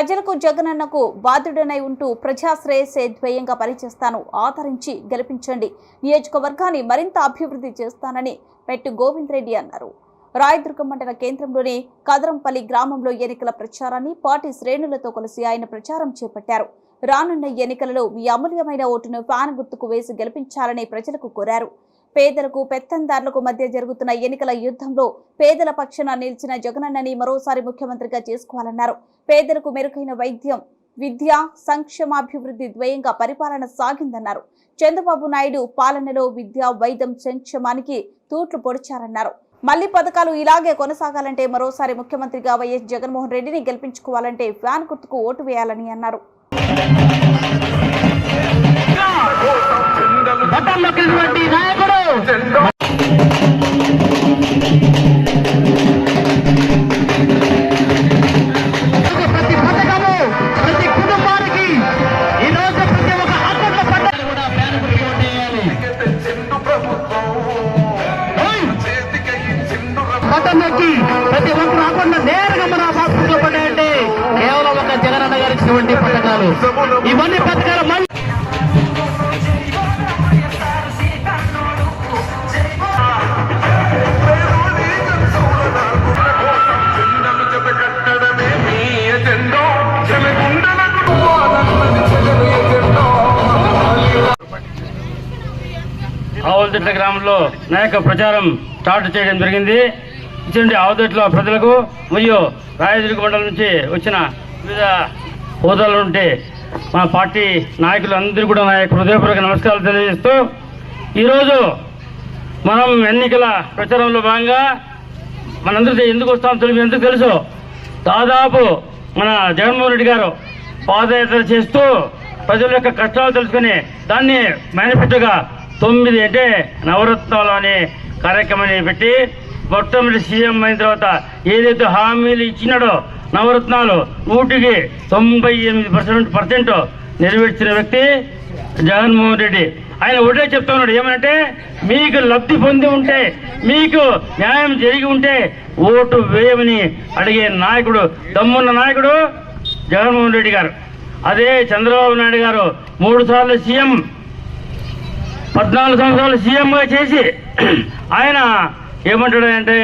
ప్రజలకు జగనన్నకు బాధ్యుడనై ఉంటూ ప్రజాశ్రేయసే ధ్యేయంగా పనిచేస్తాను. ఆదరించి గెలిపించండి. నియోజకవర్గాన్ని మరింత అభివృద్ధి చేస్తానని పెట్టి గోవింద్ రెడ్డి అన్నారు. రాయదుర్గం మండల కేంద్రంలోని కదరంపల్లి గ్రామంలో ఎన్నికల ప్రచారాన్ని పార్టీ శ్రేణులతో కలిసి ఆయన ప్రచారం చేపట్టారు. రానున్న ఎన్నికలలో మీ అమూల్యమైన ఓటును ఫ్యాన్ గుర్తుకు వేసి గెలిపించాలని ప్రజలకు కోరారు. పేదలకు పెత్తందారులకు మధ్య జరుగుతున్న ఎన్నికల యుద్ధంలో పేదల పక్షాన నిలిచిన జగనన్నని మరోసారి ముఖ్యమంత్రిగా చేసుకోవాలన్నారు. పేదలకు మెరుగైన వైద్యం విద్య సంక్షేమాభివృద్ధి ద్వయంగా పరిపాలన సాగిందన్నారు. చంద్రబాబు నాయుడు పాలనలో విద్య వైద్యం సంక్షేమానికి తూట్లు పొడిచారన్నారు. మళ్ళీ పథకాలు ఇలాగే కొనసాగాలంటే మరోసారి ముఖ్యమంత్రిగా వైఎస్ జగన్మోహన్ రెడ్డిని గెలిపించుకోవాలంటే ఫ్యాన్ గుర్తుకు ఓటు వేయాలని అన్నారు. ఇచ్చిండు బటన్ నొక్కి ప్రతి ఒక్కరు రాకుండా నేరుగా మన పాస్బుక్లో పడ్డాయంటే కేవలం ఒక జగనన్న గారు ఇచ్చినటువంటి పథకాలు. ఇవన్నీ పథకాలు మళ్ళీ చిన్నలు ఆవులదిట్ల గ్రామంలో నాయక ప్రచారం స్టార్ట్ చేయడం జరిగింది. ఇటువంటి ఆవుదట్లో ప్రజలకు మరియు రాయదుర్గ మండలం నుంచి వచ్చిన వివిధ హోదాలు ఉంటే మా పార్టీ నాయకులు అందరూ కూడా నా యొక్క హృదయపూర్వక నమస్కారాలు తెలియజేస్తూ ఈరోజు మనం ఎన్నికల ప్రచారంలో భాగంగా మనందరితో ఎందుకు వస్తామో తెలియదు ఎందుకు తెలుసు? దాదాపు మన జగన్మోహన్ రెడ్డి గారు పాదయాత్ర చేస్తూ ప్రజల యొక్క కష్టాలు తెలుసుకుని దాన్ని మేనిఫెస్టోగా తొమ్మిది అంటే నవరత్నాలు అనే కార్యక్రమాన్ని పెట్టి మొట్టమొదటి సీఎం అయిన తర్వాత ఏదైతే హామీలు ఇచ్చినాడో నవరత్నాలు నూటికి తొంభై ఎనిమిది పర్సెంట్ పర్సెంట్ నెరవేర్చిన వ్యక్తి జగన్మోహన్ రెడ్డి. ఆయన ఒకటే చెప్తా ఉన్నాడు ఏమంటే మీకు లబ్ధి పొంది ఉంటే మీకు న్యాయం జరిగి ఉంటే ఓటు వేయమని అడిగే నాయకుడు దమ్మున్న నాయకుడు జగన్మోహన్ రెడ్డి గారు. అదే చంద్రబాబు నాయుడు గారు మూడు సార్లు సీఎం పద్నాలుగు సంవత్సరాలు సీఎంగా చేసి ఆయన ఏమంటాడు అంటే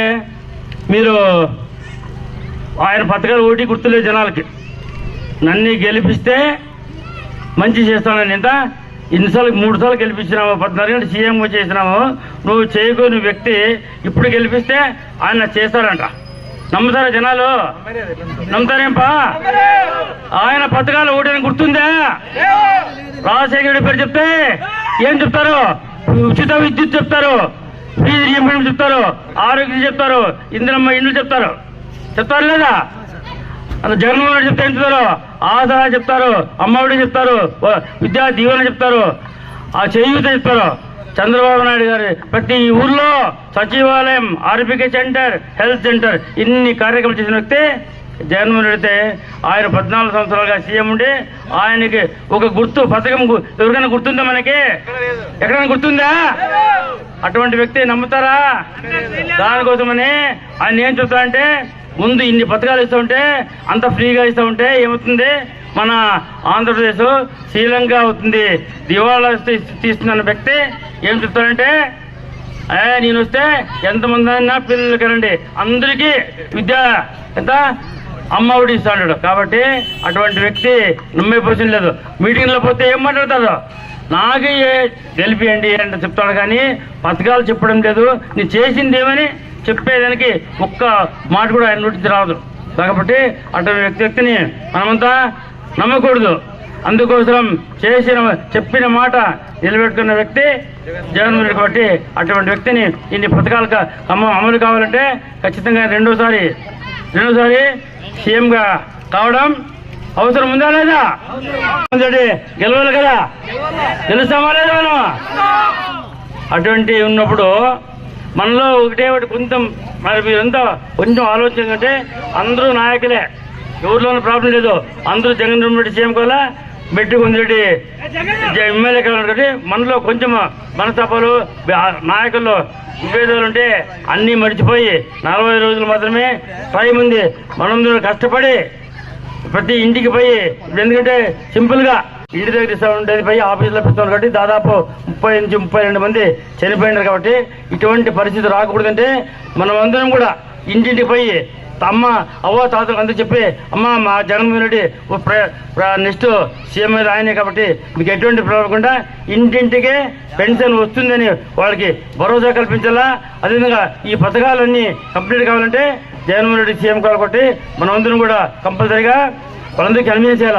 మీరు ఆయన పథకాలు ఓటి గుర్తులే జనాలకి. నన్ను గెలిపిస్తే మంచి చేస్తానని ఇంత. ఇన్నిసార్లు మూడు సార్లు గెలిపించినాము పద్నాలుగు గంటలు సీఎం చేసినాము. నువ్వు చేయకూని వ్యక్తి ఇప్పుడు గెలిపిస్తే ఆయన చేస్తారంట నమ్ముతారా జనాలు? నమ్ముతారేంపా? ఆయన పథకాలు ఓటని గుర్తుందా? రాజశేఖర రెడ్డి పేరు చెప్తే ఏం చెప్తారు? ఉచిత విద్యుత్ చెప్తారు. ఫీజు చెప్తారు ఆరోగ్యం చెప్తారు ఇందిరమ్మ ఇండ్లు చెప్తారు. చెప్తారు లేదా? జగన్మోహన్ రెడ్డి చెప్తే ఏం చెప్తారు? ఆసరా చెప్తారు అమ్మఒడి చెప్తారు విద్యా దీవెన చెప్తారు ఆ చేయూత చెప్తారు. చంద్రబాబు నాయుడు గారు ప్రతి ఊర్లో సచివాలయం ఆర్బికే సెంటర్ హెల్త్ సెంటర్ ఇన్ని కార్యక్రమాలు చేసిన వ్యక్తి జగన్మోహన్ రెడ్డి అయితే ఆయన పద్నాలుగు సంవత్సరాలుగా సీఎం ఉండి ఆయనకి ఒక గుర్తు పథకం ఎవరికైనా గుర్తుందా మనకి? ఎక్కడైనా గుర్తుందా? అటువంటి వ్యక్తి నమ్ముతారా? దానికోసమని ఆయన ఏం చెప్తా అంటే ముందు ఇన్ని పథకాలు ఇస్తూ ఉంటే అంత ఫ్రీగా ఇస్తూ ఉంటే ఏమవుతుంది? మన ఆంధ్రప్రదేశ్ శ్రీలంక అవుతుంది. దివాళా తీ- తీస్తున్న వ్యక్తి ఏం చెప్తాడంటే ఏ నేను వస్తే ఎంతమంది అయినా పిల్లలు కనండి అందరికీ విద్య ఎంత? అమ్మ ఒడి ఇస్తాడు కాబట్టి అటువంటి వ్యక్తి నమ్మే పొజిషన్ లేదు. మీటింగ్లో పోతే ఏం మాట్లాడతారు? నాకు తెలిపియండి అంటే చెప్తాడు కానీ పథకాలు చెప్పడం లేదు. నేను చేసింది ఏమని చెప్పేదానికి ఒక్క మాట కూడా ఆయన నోటి రాదు. కాబట్టి అటువంటి వ్యక్తి వ్యక్తిని మనమంతా నమ్మకూడదు. అందుకోసం చేసిన చెప్పిన మాట నిలబెట్టుకున్న వ్యక్తి జగన్మోహన్ కాబట్టి అటువంటి వ్యక్తిని ఇన్ని పథకాలు అమలు కావాలంటే ఖచ్చితంగా రెండోసారి రెండోసారి సీఎంగా కావడం అవసరం ఉందా లేదా? గెలవాలి కదా? గెలుస్తామా లేదా మనం? అటువంటి ఉన్నప్పుడు మనలో ఒకటే ఒకటి కొంచెం మరి మీరంతా కొంచెం ఆలోచన అంటే అందరూ నాయకులే. ఎవరిలోనూ ప్రాబ్లం లేదు. అందరూ జగన్ రెడ్డి సీఎం కూడా మెట్టి కొందరెడ్డి ఎమ్మెల్యే కాబట్టి మనలో కొంచెం మనస్తాపాలు బ- నాయకుల్లో విభేదాలు ఉంటే అన్నీ మర్చిపోయి నలభై రోజులు మాత్రమే టైం ఉంది మనందరూ కష్టపడి ప్రతి ఇంటికి పోయి ఎందుకంటే సింపుల్గా ఇంటి దగ్గర ఇస్తా ఉండేది పోయి ఆఫీసులో పెడుతున్నారు కాబట్టి దాదాపు ముప్పై నుంచి ముప్పై రెండు మంది చనిపోయినారు కాబట్టి ఇటువంటి పరిస్థితి రాకూడదంటే మనం అందరం కూడా ఇంటింటికి పోయి అమ్మ అవ్వ తాతలు అందరూ చెప్పి అమ్మ మా జగన్మోహన్ రెడ్డి నెక్స్ట్ సీఎం మీద ఆయనే కాబట్టి మీకు ఎటువంటి ప్రాబ్లం ఇంటింటికే పెన్షన్ వస్తుందని వాళ్ళకి భరోసా కల్పించాలా? అదేవిధంగా ఈ పథకాలన్నీ కంప్లీట్ కావాలంటే జగన్మోహన్ రెడ్డి సీఎం కాబట్టి మనందరం కూడా కంపల్సరిగా వాళ్ళందరికీ కన్వీన్స్ చేయాలి?